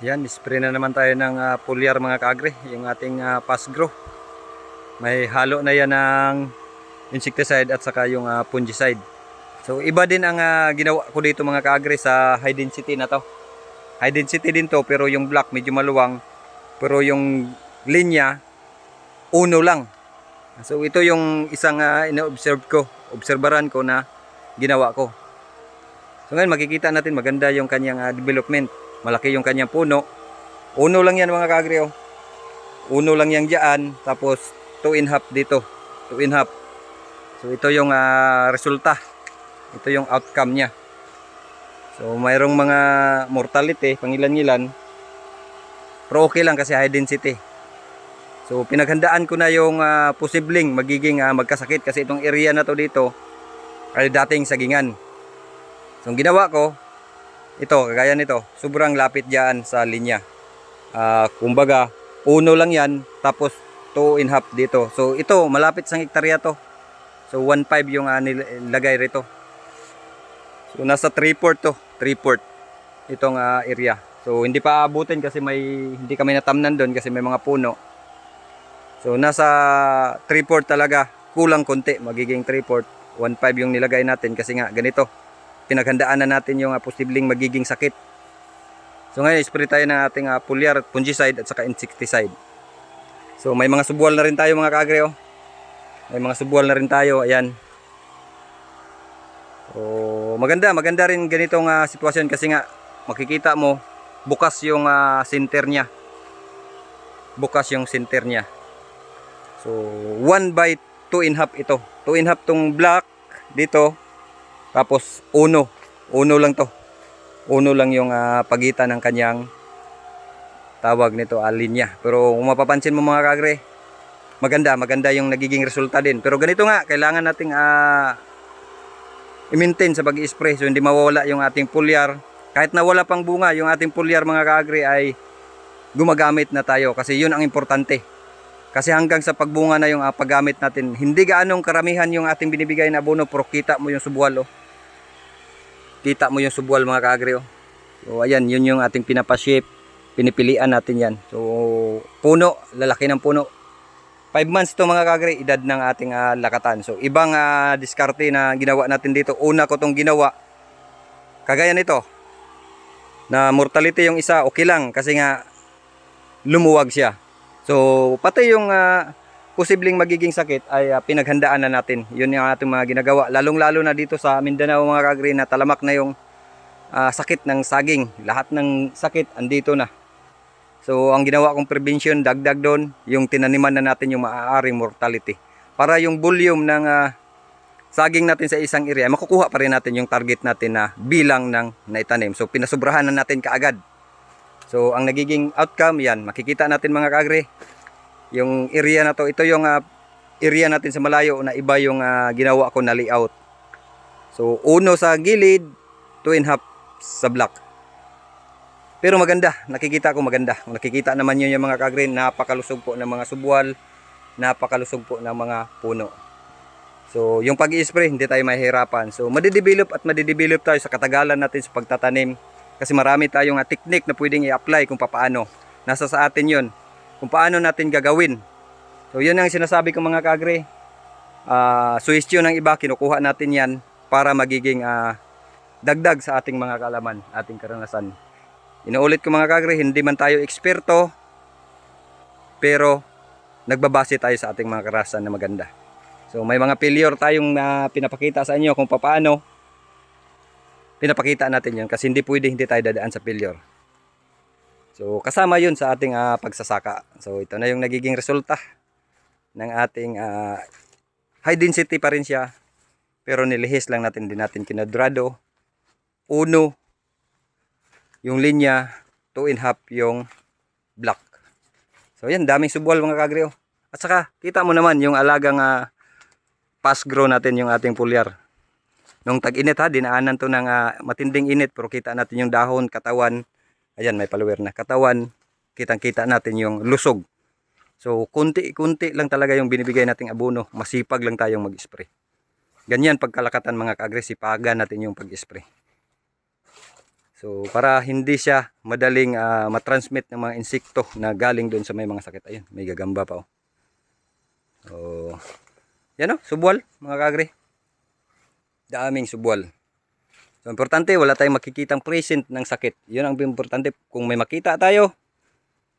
Yan, spray na naman tayo ng uh, foliar mga kaagre, yung ating uh, fast grow. May halo na yan ng insecticide at saka yung uh, fungicide. So iba din ang uh, ginawa ko dito mga kaagre sa high density na to. High density din to pero yung black medyo maluwang. Pero yung linya, uno lang. So ito yung isang uh, ina-observe ko, obserbaran ko na ginawa ko. So ngayon makikita natin maganda yung kanyang uh, development. Malaki yung kanyang puno. Uno lang yan mga oh. Uno lang yan dyan. Tapos 2 in half dito. 2 in half. So ito yung uh, resulta. Ito yung outcome niya. So mayroong mga mortality, pangilan-ngilan. Pero okay lang kasi high density. So pinaghandaan ko na yung uh, posibleng magiging uh, magkasakit kasi itong area na to dito ay dating sagingan. So ang ginawa ko, ito, kagaya nito, sobrang lapit diyan sa linya. Ah, kumbaga, uno lang yan, tapos 2 in half dito. So ito, malapit sa hektarya to. So 1.5 yung uh, nilagay rito. So nasa 3 port to, 3 port itong uh, area. So hindi pa abutin kasi may hindi kami natamnan doon kasi may mga puno. So nasa 3 port talaga, kulang konti, magiging 3 port. 1.5 yung nilagay natin kasi nga ganito pinaghandaan na natin yung uh, posibleng magiging sakit. So ngayon, spray tayo ng ating uh, foliar, fungicide at saka insecticide. So may mga subual na rin tayo mga kaagre oh. May mga subual na rin tayo, ayan. So maganda, maganda rin ganitong uh, sitwasyon kasi nga makikita mo bukas yung uh, center niya. Bukas yung center niya. So 1 by 2 in half ito. 2 in half tong black dito tapos uno. Uno lang to. Uno lang yung uh, pagitan ng kanyang tawag nito uh, linya. Pero kung mapapansin mo mga kagre, maganda, maganda yung nagiging resulta din. Pero ganito nga, kailangan nating uh, i-maintain sa pag-spray so hindi mawawala yung ating foliar. Kahit nawala pang bunga, yung ating foliar mga kagre ay gumagamit na tayo kasi yun ang importante. Kasi hanggang sa pagbunga na yung uh, paggamit natin, hindi gaanong karamihan yung ating binibigay na abono pero kita mo yung subual oh. Kita mo yung subual mga kaagre oh. So ayan, yun yung ating pinapaship. Pinipilian natin yan. So puno, lalaki ng puno. 5 months to mga kagre, edad ng ating uh, lakatan. So ibang uh, diskarte na ginawa natin dito. Una ko tong ginawa. Kagaya nito. Na mortality yung isa, okay lang kasi nga lumuwag siya. So, pati yung uh, posibleng magiging sakit ay uh, pinaghandaan na natin. Yun yung ating mga ginagawa. Lalong-lalo na dito sa Mindanao mga kagre na talamak na yung uh, sakit ng saging. Lahat ng sakit andito na. So, ang ginawa kong prevention, dagdag doon, yung tinaniman na natin yung maaaring mortality. Para yung volume ng uh, saging natin sa isang area, makukuha pa rin natin yung target natin na bilang ng naitanim. So, pinasubrahan na natin kaagad. So, ang nagiging outcome, yan, makikita natin mga kagre. Yung area na to, ito yung uh, area natin sa malayo na iba yung uh, ginawa ko na layout. So, uno sa gilid, two and half sa block. Pero maganda, nakikita ko maganda. Nakikita naman yun yung mga kagre, napakalusog po ng mga subwal, napakalusog po ng mga puno. So, yung pag-i-spray, hindi tayo mahihirapan. So, madidevelop at madidevelop tayo sa katagalan natin sa pagtatanim kasi marami tayong uh, technique na pwedeng i-apply kung paano. Nasa sa atin yon Kung paano natin gagawin. So yun ang sinasabi ko mga kagre. Uh, suwestyon ng iba, kinukuha natin yan para magiging uh, dagdag sa ating mga kalaman, ating karanasan. Inuulit ko mga kagre, hindi man tayo eksperto, pero nagbabase tayo sa ating mga karanasan na maganda. So may mga failure tayong uh, pinapakita sa inyo kung paano pinapakita natin yun kasi hindi pwede hindi tayo dadaan sa failure. So kasama yun sa ating uh, pagsasaka. So ito na yung nagiging resulta ng ating uh, high density pa rin siya pero nilihis lang natin din natin kinadrado. Uno yung linya, two and half yung block. So yan, daming subwal mga kagre. Oh. At saka, kita mo naman yung alagang uh, fast grow natin yung ating foliar. Nung tag-init ha, dinaanan to ng uh, matinding init pero kita natin yung dahon, katawan. Ayan, may follower na. Katawan, kitang-kita natin yung lusog. So, kunti-kunti lang talaga yung binibigay nating abono. Masipag lang tayong mag-spray. Ganyan pagkalakatan mga ka-aggressive, natin yung pag-spray. So para hindi siya madaling ah, matransmit ng mga insekto na galing doon sa may mga sakit. Ayun, may gagamba pa oh. Oh. Yan oh, subwal mga kagre. Daming subwal. So importante wala tayong makikitang present ng sakit. 'Yun ang importante kung may makita tayo.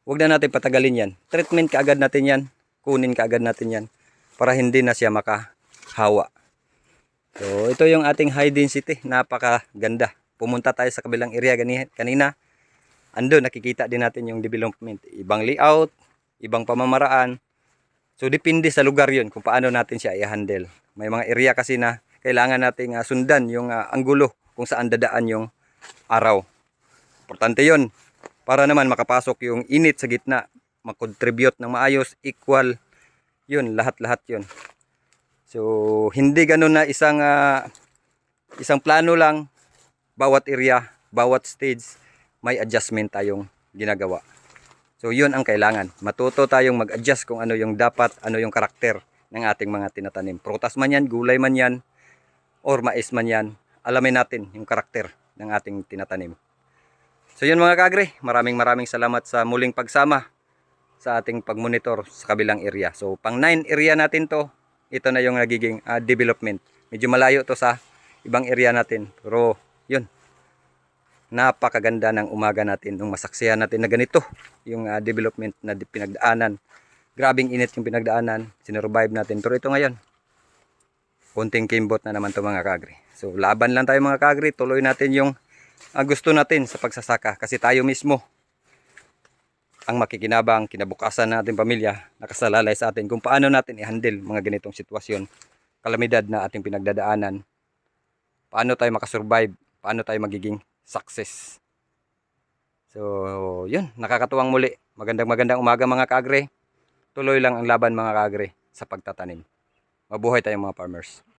Huwag na natin patagalin 'yan. Treatment kaagad natin 'yan. Kunin kaagad natin 'yan para hindi na siya makahawa. So ito yung ating high density, napakaganda. Pumunta tayo sa kabilang area kanina. Ando nakikita din natin yung development, ibang layout, ibang pamamaraan. So depende sa lugar 'yun kung paano natin siya i-handle. May mga area kasi na kailangan nating ah, sundan yung ah, anggulo kung saan dadaan yung araw. Importante 'yon para naman makapasok yung init sa gitna, makontribute ng maayos, equal. 'Yun, lahat-lahat 'yun. So hindi ganun na isang ah, isang plano lang bawat area, bawat stage may adjustment tayong ginagawa. So yun ang kailangan. Matuto tayong mag-adjust kung ano yung dapat, ano yung karakter ng ating mga tinatanim. Prutas man yan, gulay man yan, or mais man yan, alamin natin yung karakter ng ating tinatanim. So yun mga kagre, maraming maraming salamat sa muling pagsama sa ating pagmonitor sa kabilang area. So pang 9 area natin to, ito na yung nagiging ah, development. Medyo malayo to sa ibang area natin. Pero yun, napakaganda ng umaga natin nung masaksihan natin na ganito yung ah, development na pinagdaanan. Grabing init yung pinagdaanan, sinurvive natin. Pero ito ngayon, konting kimbot na naman to mga kagre. So laban lang tayo mga kagre, tuloy natin yung ah, gusto natin sa pagsasaka kasi tayo mismo ang makikinabang, kinabukasan ng ating pamilya, nakasalalay sa atin kung paano natin i-handle mga ganitong sitwasyon, kalamidad na ating pinagdadaanan, paano tayo makasurvive, paano tayo magiging success. So, yun, nakakatuwang muli. Magandang magandang umaga mga kagre. Tuloy lang ang laban mga kagre sa pagtatanim. Mabuhay tayong mga farmers.